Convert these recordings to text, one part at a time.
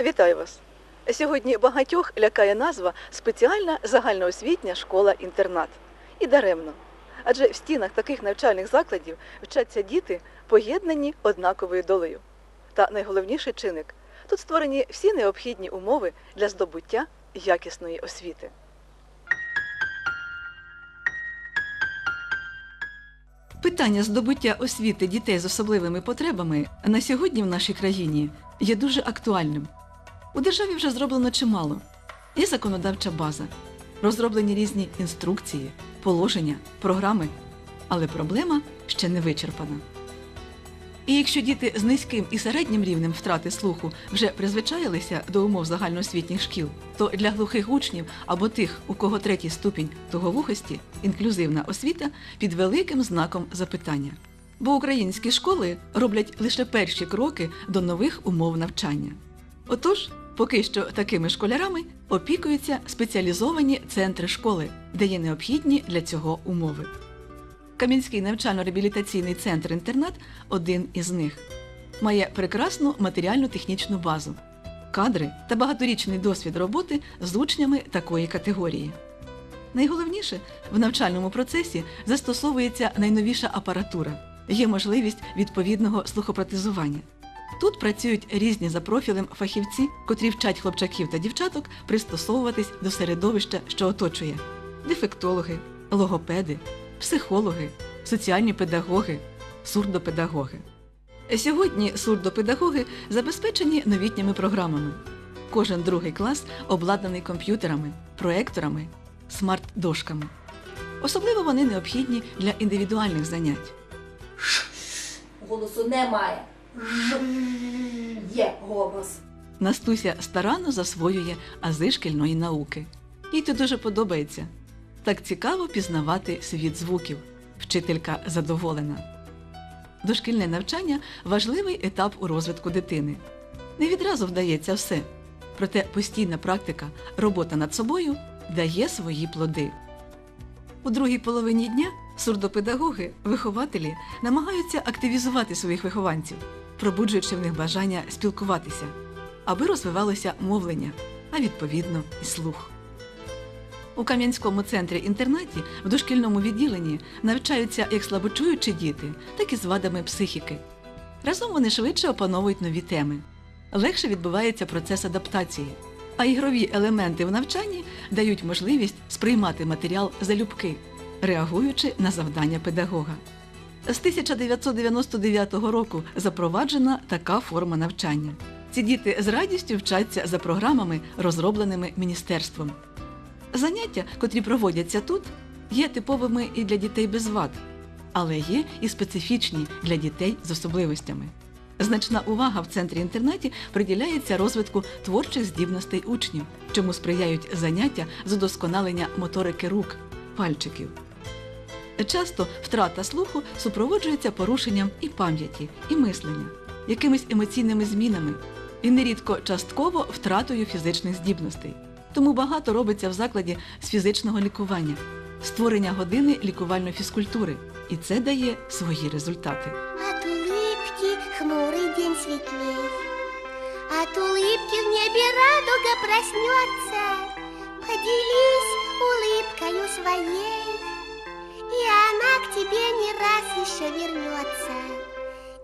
Вітаю вас! Сьогодні багатьох лякає назва спеціальна загальноосвітня школа-інтернат. І даремно. Адже в стінах таких навчальних закладів вчаться діти, поєднані однаковою долею. Та найголовніший чинник тут створені всі необхідні умови для здобуття якісної освіти. Питання здобуття освіти дітей з особливими потребами на сьогодні в нашій країні є дуже актуальним. У державі вже зроблено чимало. Є законодавча база, розроблені різні інструкції, положення, програми, але проблема ще не вичерпана. І якщо діти з низьким і середнім рівнем втрати слуху вже призвичаїлися до умов загальноосвітніх шкіл, то для глухих учнів або тих, у кого третій ступінь туговухості, інклюзивна освіта під великим знаком запитання. Бо українські школи роблять лише перші кроки до нових умов навчання. Отож, поки що такими школярами опікуються спеціалізовані центри школи, де є необхідні для цього умови. Кам'янський навчально-реабілітаційний центр інтернат один із них. Має прекрасну матеріально-технічну базу, кадри та багаторічний досвід роботи з учнями такої категорії. Найголовніше в навчальному процесі застосовується найновіша апаратура, є можливість відповідного слухопротезування. Тут працюють різні за профілем фахівці, котрі вчать хлопчаків та дівчаток пристосовуватись до середовища, що оточує: дефектологи, логопеди, психологи, соціальні педагоги, сурдопедагоги. Сьогодні сурдопедагоги забезпечені новітніми програмами. Кожен другий клас обладнаний комп'ютерами, проекторами, смарт-дошками. Особливо вони необхідні для індивідуальних занять. Голосу немає. Є голос. Настуся старанно засвоює ази шкільної науки. Їй це дуже подобається. Так цікаво пізнавати світ звуків. Вчителька задоволена. Дошкільне навчання важливий етап у розвитку дитини. Не відразу вдається все. Проте постійна практика, робота над собою дає свої плоди. У другій половині дня сурдопедагоги, вихователі намагаються активізувати своїх вихованців, пробуджуючи в них бажання спілкуватися, аби розвивалося мовлення, а відповідно і слух. У Кам'янському центрі інтернаті в дошкільному відділенні навчаються як слабочуючі діти, так і з вадами психіки. Разом вони швидше опановують нові теми. Легше відбувається процес адаптації, а ігрові елементи в навчанні дають можливість сприймати матеріал залюбки, реагуючи на завдання педагога. З 1999 року запроваджена така форма навчання. Ці діти з радістю вчаться за програмами, розробленими міністерством. Заняття, котрі проводяться тут, є типовими і для дітей без вад, але є і специфічні для дітей з особливостями. Значна увага в центрі інтернаті приділяється розвитку творчих здібностей учнів, чому сприяють заняття з удосконалення моторики рук, пальчиків. Часто втрата слуху супроводжується порушенням і пам'яті, і мислення, якимись емоційними змінами, і нерідко частково втратою фізичних здібностей. Тому багато робиться в закладі з фізичного лікування, створення години лікувальної фізкультури, і це дає свої результати. От улыбки хмурый день светлей, От улыбки в небе радуга проснется. Поделись улыбкою своей, И она к тебе не раз еще вернется.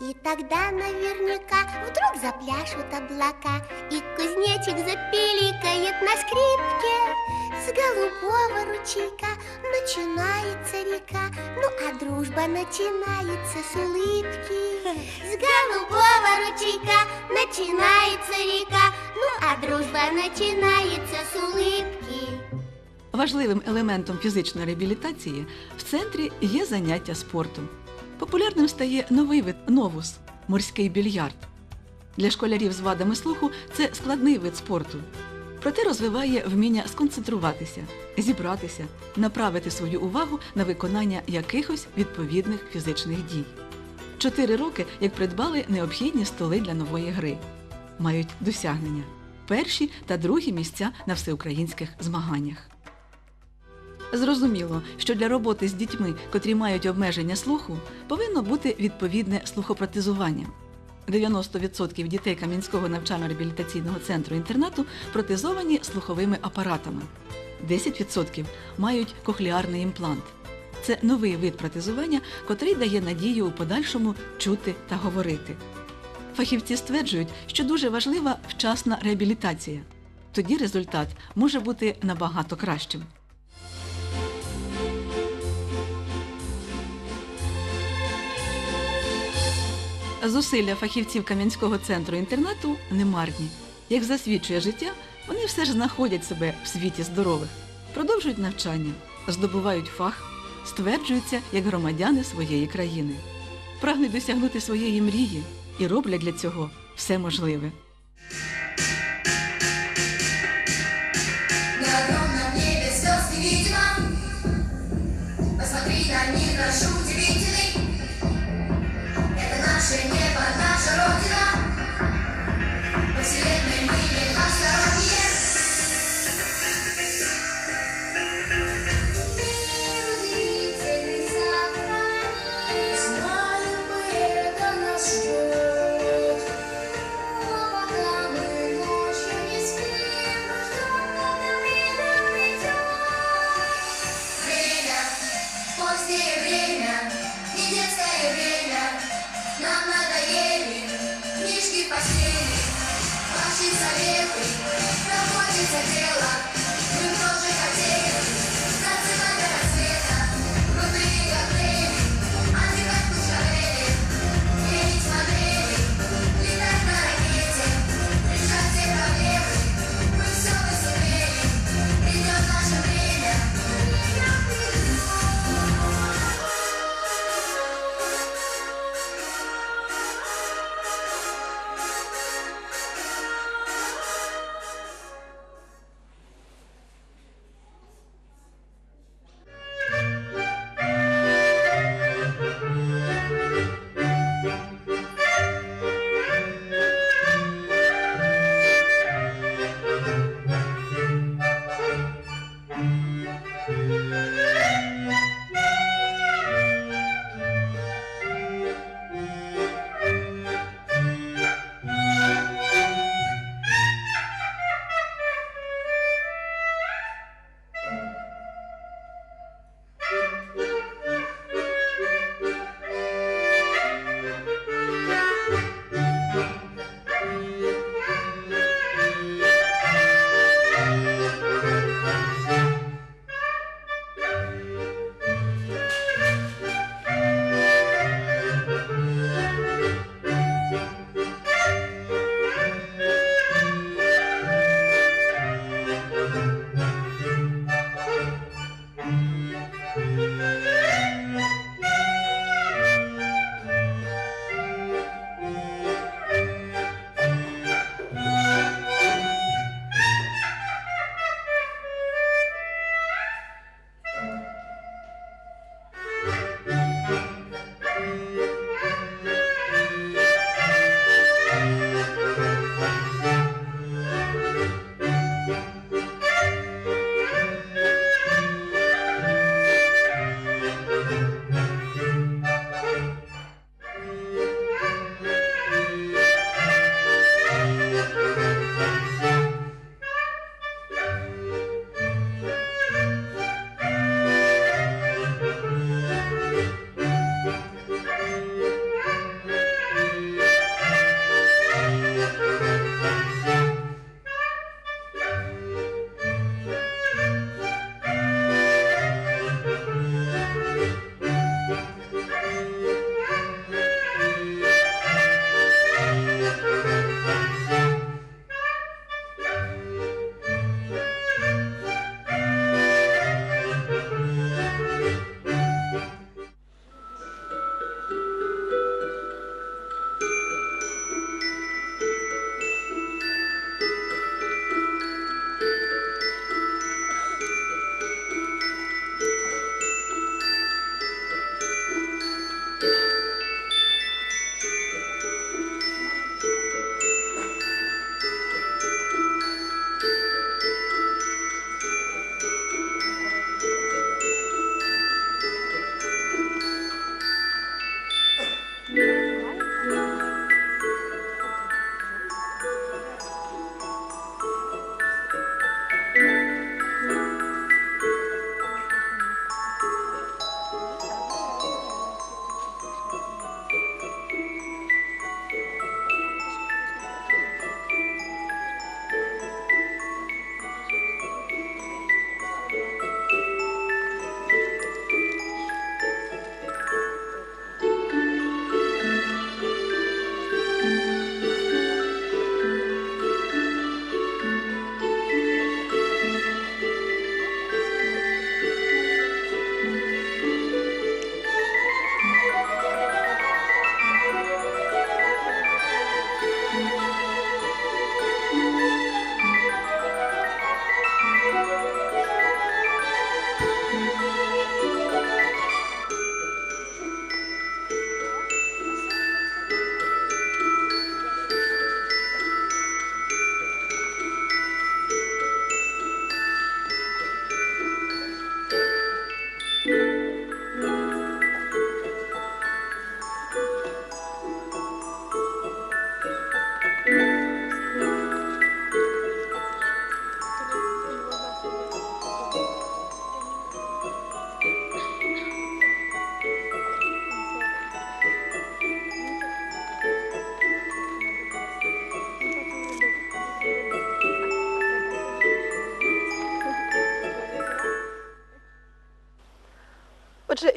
И тогда наверняка вдруг запляшут облака, И кузнечик запиликает на скрипке. С голубого ручейка начинается река, Ну а дружба начинается с улыбки. С голубого ручейка начинается река, Ну а дружба начинается с улыбки. Важливим елементом фізичної реабілітації в центрі є заняття спортом. Популярним стає новий вид новус морський більярд. Для школярів з вадами слуху це складний вид спорту. Проте розвиває вміння сконцентруватися, зібратися, направити свою увагу на виконання якихось відповідних фізичних дій. Чотири роки, як придбали необхідні столи для нової гри, мають досягнення перші та другі місця на всеукраїнських змаганнях. Зрозуміло, що для роботи з дітьми, котрі мають обмеження слуху, повинно бути відповідне слухопротезування. 90% дітей Кам'янського навчально-реабілітаційного центру інтернату протезовані слуховими апаратами. 10% мають кохлеарний імплант. Це новий вид протезування, котрий дає надію у подальшому чути та говорити. Фахівці стверджують, що дуже важлива вчасна реабілітація. Тоді результат може бути набагато кращим. Зусилля фахівців Кам'янського центру інтернату немарні. Як засвідчує життя, вони все ж знаходять себе в світі здорових, продовжують навчання, здобувають фах, стверджуються як громадяни своєї країни, прагнуть досягнути своєї мрії і роблять для цього все можливе.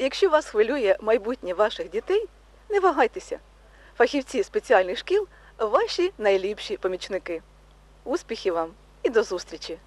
Якщо вас хвилює майбутнє ваших дітей, не вагайтеся. Фахівці спеціальних шкіл ваші найліпші помічники. Успіхів вам і до зустрічі!